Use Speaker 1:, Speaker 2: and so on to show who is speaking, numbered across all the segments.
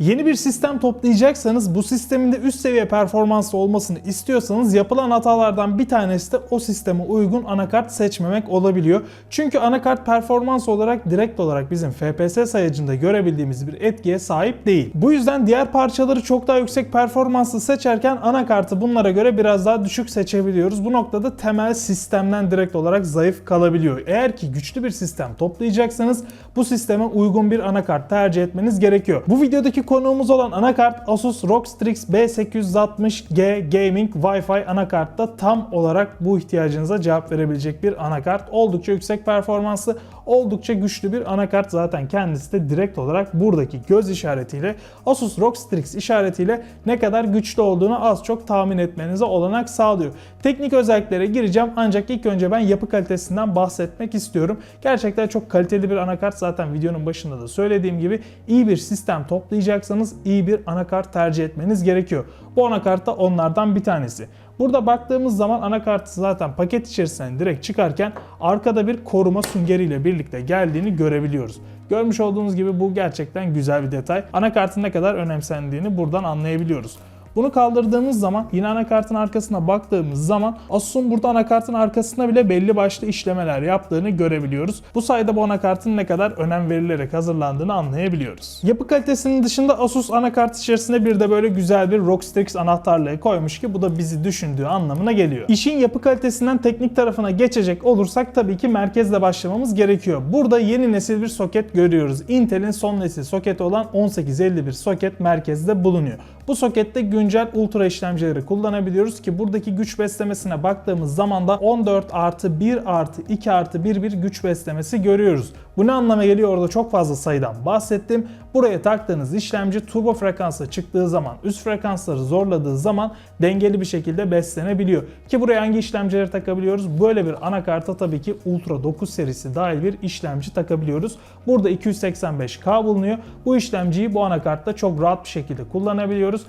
Speaker 1: Yeni bir sistem toplayacaksanız bu sistemin de üst seviye performanslı olmasını istiyorsanız yapılan hatalardan bir tanesi de o sisteme uygun anakart seçmemek olabiliyor. Çünkü anakart performans olarak direkt olarak bizim FPS sayacında görebildiğimiz bir etkiye sahip değil. Bu yüzden diğer parçaları çok daha yüksek performanslı seçerken anakartı bunlara göre biraz daha düşük seçebiliyoruz. Bu noktada temel sistemden direkt olarak zayıf kalabiliyor. Eğer ki güçlü bir sistem toplayacaksanız bu sisteme uygun bir anakart tercih etmeniz gerekiyor. Bu videodaki konuğumuz olan anakart Asus ROG Strix B860G Gaming Wi-Fi anakartta tam olarak bu ihtiyacınıza cevap verebilecek bir anakart. Oldukça yüksek performanslı, oldukça güçlü bir anakart. Zaten kendisi de direkt olarak buradaki göz işaretiyle Asus ROG Strix işaretiyle ne kadar güçlü olduğunu az çok tahmin etmenize olanak sağlıyor. Teknik özelliklere gireceğim ancak ilk önce ben yapı kalitesinden bahsetmek istiyorum. Gerçekten çok kaliteli bir anakart zaten videonun başında da söylediğim gibi iyi bir sistem toplayacaksanız iyi bir anakart tercih etmeniz gerekiyor. Bu anakart da onlardan bir tanesi. Burada baktığımız zaman anakartı zaten paket içerisinden direkt çıkarken arkada bir koruma süngeriyle birlikte geldiğini görebiliyoruz. Görmüş olduğunuz gibi bu gerçekten güzel bir detay. Anakartın ne kadar önemsendiğini buradan anlayabiliyoruz. Bunu kaldırdığımız zaman yine anakartın arkasına baktığımız zaman Asus'un burada anakartın arkasında bile belli başlı işlemeler yaptığını görebiliyoruz. Bu sayede bu anakartın ne kadar önem verilerek hazırlandığını anlayabiliyoruz. Yapı kalitesinin dışında Asus anakart içerisinde bir de böyle güzel bir ROG Strix anahtarlığı koymuş ki bu da bizi düşündüğü anlamına geliyor. İşin yapı kalitesinden teknik tarafına geçecek olursak tabii ki merkezle başlamamız gerekiyor. Burada yeni nesil bir soket görüyoruz. Intel'in son nesil soketi olan 1851 soket merkezde bulunuyor. Bu sokette güncel ultra işlemcileri kullanabiliyoruz ki buradaki güç beslemesine baktığımız zaman da 14 artı 1 artı 2 artı 1 bir güç beslemesi görüyoruz. Bu ne anlama geliyor orada çok fazla sayıdan bahsettim. Buraya taktığınız işlemci turbo frekansa çıktığı zaman üst frekansları zorladığı zaman dengeli bir şekilde beslenebiliyor. Ki buraya hangi işlemcileri takabiliyoruz? Böyle bir anakarta tabii ki Ultra 9 serisi dahil bir işlemci takabiliyoruz. Burada 285K bulunuyor. Bu işlemciyi bu anakartta çok rahat bir şekilde kullanabiliyoruz.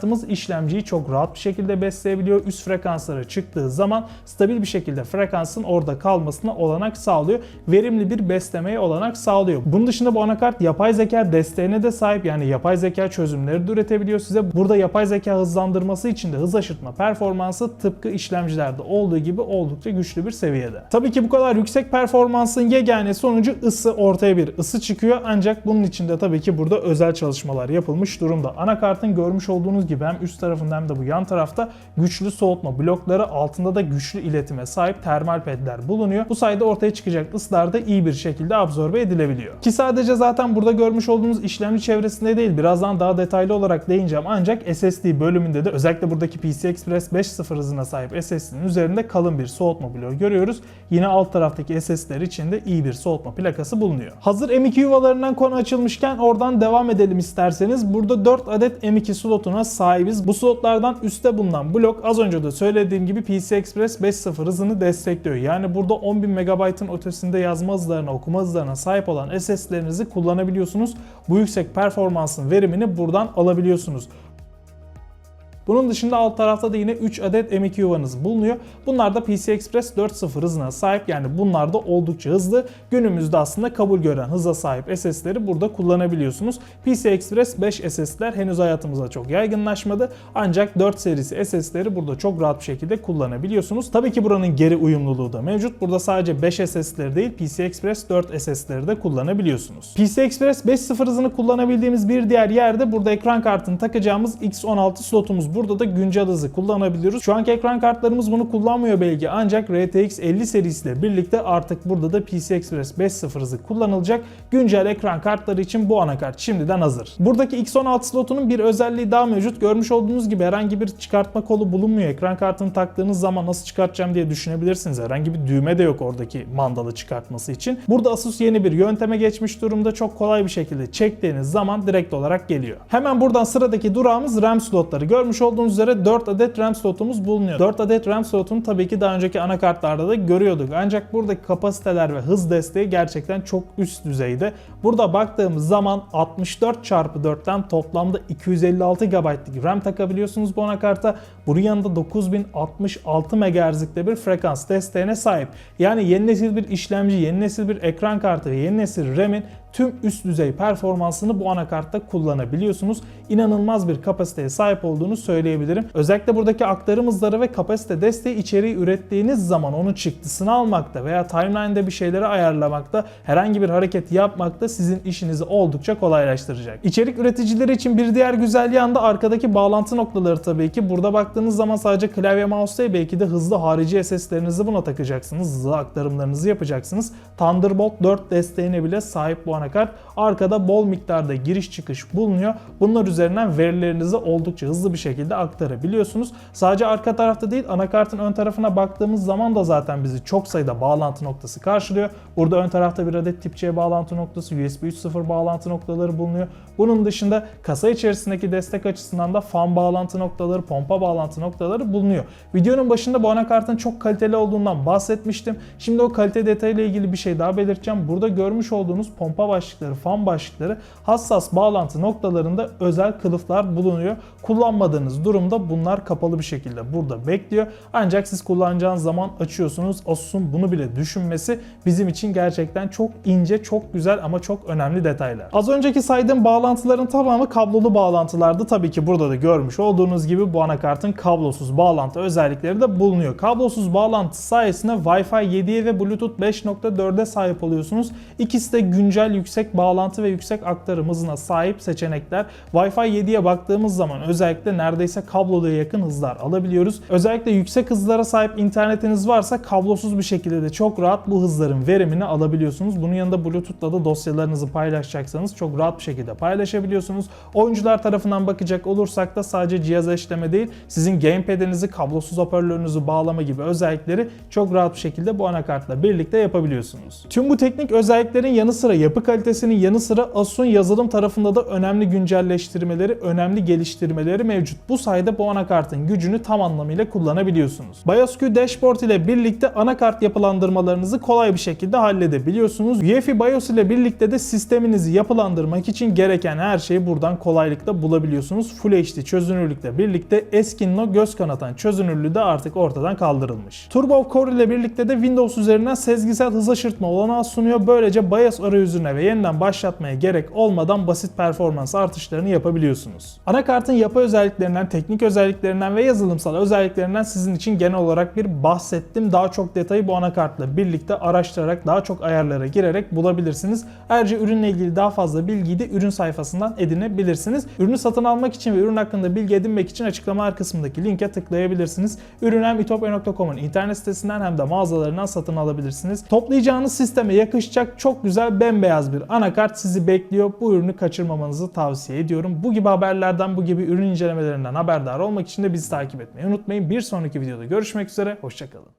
Speaker 1: Anakartımız işlemciyi çok rahat bir şekilde besleyebiliyor. Üst frekanslara çıktığı zaman stabil bir şekilde frekansın orada kalmasına olanak sağlıyor. Verimli bir beslemeye olanak sağlıyor. Bunun dışında bu anakart yapay zeka desteğine de sahip. Yani yapay zeka çözümleri de üretebiliyor size. Burada yapay zeka hızlandırması için de hız aşırtma performansı tıpkı işlemcilerde olduğu gibi oldukça güçlü bir seviyede. Tabii ki bu kadar yüksek performansın yegane sonucu ısı ortaya bir ısı çıkıyor. Ancak bunun için de tabii ki burada özel çalışmalar yapılmış durumda. Anakartın görmüş olduğunuz gibi hem üst tarafında hem de bu yan tarafta güçlü soğutma blokları altında da güçlü iletime sahip termal pedler bulunuyor. Bu sayede ortaya çıkacak ısılar da iyi bir şekilde absorbe edilebiliyor. Ki sadece zaten burada görmüş olduğunuz işlemci çevresinde değil birazdan daha detaylı olarak değineceğim ancak SSD bölümünde de özellikle buradaki PCI Express 5.0 hızına sahip SSD'nin üzerinde kalın bir soğutma bloğu görüyoruz. Yine alt taraftaki SSD'ler için de iyi bir soğutma plakası bulunuyor. Hazır M2 yuvalarından konu açılmışken oradan devam edelim isterseniz. Burada 4 adet M2 slotuna sahibiz. Bu slotlardan üstte bulunan blok az önce de söylediğim gibi PCI Express 5.0 hızını destekliyor. Yani burada 10.000 MB'ın ötesinde yazma hızlarına, okuma hızlarına sahip olan SSD'lerinizi kullanabiliyorsunuz. Bu yüksek performansın verimini buradan alabiliyorsunuz. Bunun dışında alt tarafta da yine 3 adet M2 yuvanız bulunuyor. Bunlar da PCI Express 4.0 hızına sahip yani bunlar da oldukça hızlı. Günümüzde aslında kabul gören hıza sahip SSD'leri burada kullanabiliyorsunuz. PCI Express 5 SSD'ler henüz hayatımıza çok yaygınlaşmadı. Ancak 4 serisi SSD'leri burada çok rahat bir şekilde kullanabiliyorsunuz. Tabii ki buranın geri uyumluluğu da mevcut. Burada sadece 5 SSD'leri değil PCI Express 4 SSD'leri de kullanabiliyorsunuz. PCI Express 5.0 hızını kullanabildiğimiz bir diğer yerde burada ekran kartını takacağımız X16 slotumuz Burada da güncel hızı kullanabiliyoruz. Şu anki ekran kartlarımız bunu kullanmıyor belki ancak RTX 50 serisiyle birlikte artık burada da PCI Express 5.0 hızı kullanılacak. Güncel ekran kartları için bu anakart şimdiden hazır. Buradaki X16 slotunun bir özelliği daha mevcut. Görmüş olduğunuz gibi herhangi bir çıkartma kolu bulunmuyor. Ekran kartını taktığınız zaman nasıl çıkartacağım diye düşünebilirsiniz. Herhangi bir düğme de yok oradaki mandalı çıkartması için. Burada Asus yeni bir yönteme geçmiş durumda. Çok kolay bir şekilde çektiğiniz zaman direkt olarak geliyor. Hemen buradan sıradaki durağımız RAM slotları. Görmüş olduğunuz üzere 4 adet RAM slotumuz bulunuyor. 4 adet RAM slotunu tabii ki daha önceki anakartlarda da görüyorduk. Ancak buradaki kapasiteler ve hız desteği gerçekten çok üst düzeyde. Burada baktığımız zaman 64 x 4'ten toplamda 256 GB'lık RAM takabiliyorsunuz bu anakarta. Bunun yanında 9066 MHz'likte bir frekans desteğine sahip. Yani yeni nesil bir işlemci, yeni nesil bir ekran kartı ve yeni nesil RAM'in tüm üst düzey performansını bu anakartta kullanabiliyorsunuz. İnanılmaz bir kapasiteye sahip olduğunu söyleyebilirim. Özellikle buradaki aktarım hızları ve kapasite desteği içeriği ürettiğiniz zaman onun çıktısını almakta veya timeline'de bir şeyleri ayarlamakta, herhangi bir hareket yapmakta sizin işinizi oldukça kolaylaştıracak. İçerik üreticileri için bir diğer güzel yan da arkadaki bağlantı noktaları tabii ki. Burada baktığınız zaman sadece klavye mouse değil belki de hızlı harici SS'lerinizi buna takacaksınız. Hızlı aktarımlarınızı yapacaksınız. Thunderbolt 4 desteğine bile sahip bu anakart. Arkada bol miktarda giriş çıkış bulunuyor. Bunlar üzerinden verilerinizi oldukça hızlı bir şekilde aktarabiliyorsunuz. Sadece arka tarafta değil anakartın ön tarafına baktığımız zaman da zaten bizi çok sayıda bağlantı noktası karşılıyor. Burada ön tarafta bir adet tip C bağlantı noktası, USB 3.0 bağlantı noktaları bulunuyor. Bunun dışında kasa içerisindeki destek açısından da fan bağlantı noktaları, pompa bağlantı noktaları bulunuyor. Videonun başında bu anakartın çok kaliteli olduğundan bahsetmiştim. Şimdi o kalite detayıyla ilgili bir şey daha belirteceğim. Burada görmüş olduğunuz pompa başlıkları, fan başlıkları hassas bağlantı noktalarında özel kılıflar bulunuyor. Kullanmadığınız durumda bunlar kapalı bir şekilde burada bekliyor. Ancak siz kullanacağınız zaman açıyorsunuz. Asus'un bunu bile düşünmesi bizim için gerçekten çok ince, çok güzel ama çok önemli detaylar. Az önceki saydığım bağlantıların tamamı kablolu bağlantılardı. Tabii ki burada da görmüş olduğunuz gibi bu anakartın kablosuz bağlantı özellikleri de bulunuyor. Kablosuz bağlantı sayesinde Wi-Fi 7'ye ve Bluetooth 5.4'e sahip oluyorsunuz. İkisi de güncel yüksek bağlantı ve yüksek aktarım hızına sahip seçenekler. Wi-Fi 7'ye baktığımız zaman özellikle neredeyse kabloya yakın hızlar alabiliyoruz. Özellikle yüksek hızlara sahip internetiniz varsa kablosuz bir şekilde de çok rahat bu hızların verimini alabiliyorsunuz. Bunun yanında Bluetooth'la da dosyalarınızı paylaşacaksanız çok rahat bir şekilde paylaşabiliyorsunuz. Oyuncular tarafından bakacak olursak da sadece cihaza işleme değil, sizin gamepad'inizi, kablosuz hoparlörünüzü bağlama gibi özellikleri çok rahat bir şekilde bu anakartla birlikte yapabiliyorsunuz. Tüm bu teknik özelliklerin yanı sıra yapı kalitesinin yanı sıra Asus'un yazılım tarafında da önemli güncelleştirmeleri, önemli geliştirmeleri mevcut. Bu sayede bu anakartın gücünü tam anlamıyla kullanabiliyorsunuz. BIOS Q Dashboard ile birlikte anakart yapılandırmalarınızı kolay bir şekilde halledebiliyorsunuz. UEFI BIOS ile birlikte de sisteminizi yapılandırmak için gereken her şeyi buradan kolaylıkla bulabiliyorsunuz. Full HD çözünürlükle birlikte Eskin No göz kanatan çözünürlüğü de artık ortadan kaldırılmış. Turbo Core ile birlikte de Windows üzerinden sezgisel hız aşırtma olanağı sunuyor. Böylece BIOS arayüzüne ve yeniden başlatmaya gerek olmadan basit performans artışlarını yapabiliyorsunuz. Anakartın yapı özelliklerinden, teknik özelliklerinden ve yazılımsal özelliklerinden sizin için genel olarak bir bahsettim. Daha çok detayı bu anakartla birlikte araştırarak daha çok ayarlara girerek bulabilirsiniz. Ayrıca ürünle ilgili daha fazla bilgiyi de ürün sayfasından edinebilirsiniz. Ürünü satın almak için ve ürün hakkında bilgi edinmek için açıklamalar kısmındaki linke tıklayabilirsiniz. Ürünü hem itopya.com'un internet sitesinden hem de mağazalarından satın alabilirsiniz. Toplayacağınız sisteme yakışacak çok güzel bembeyaz bir anakart sizi bekliyor. Bu ürünü kaçırmamanızı tavsiye ediyorum. Bu gibi haberlerden, bu gibi ürün incelemelerinden haberdar olmak için de bizi takip etmeyi unutmayın. Bir sonraki videoda görüşmek üzere, hoşçakalın.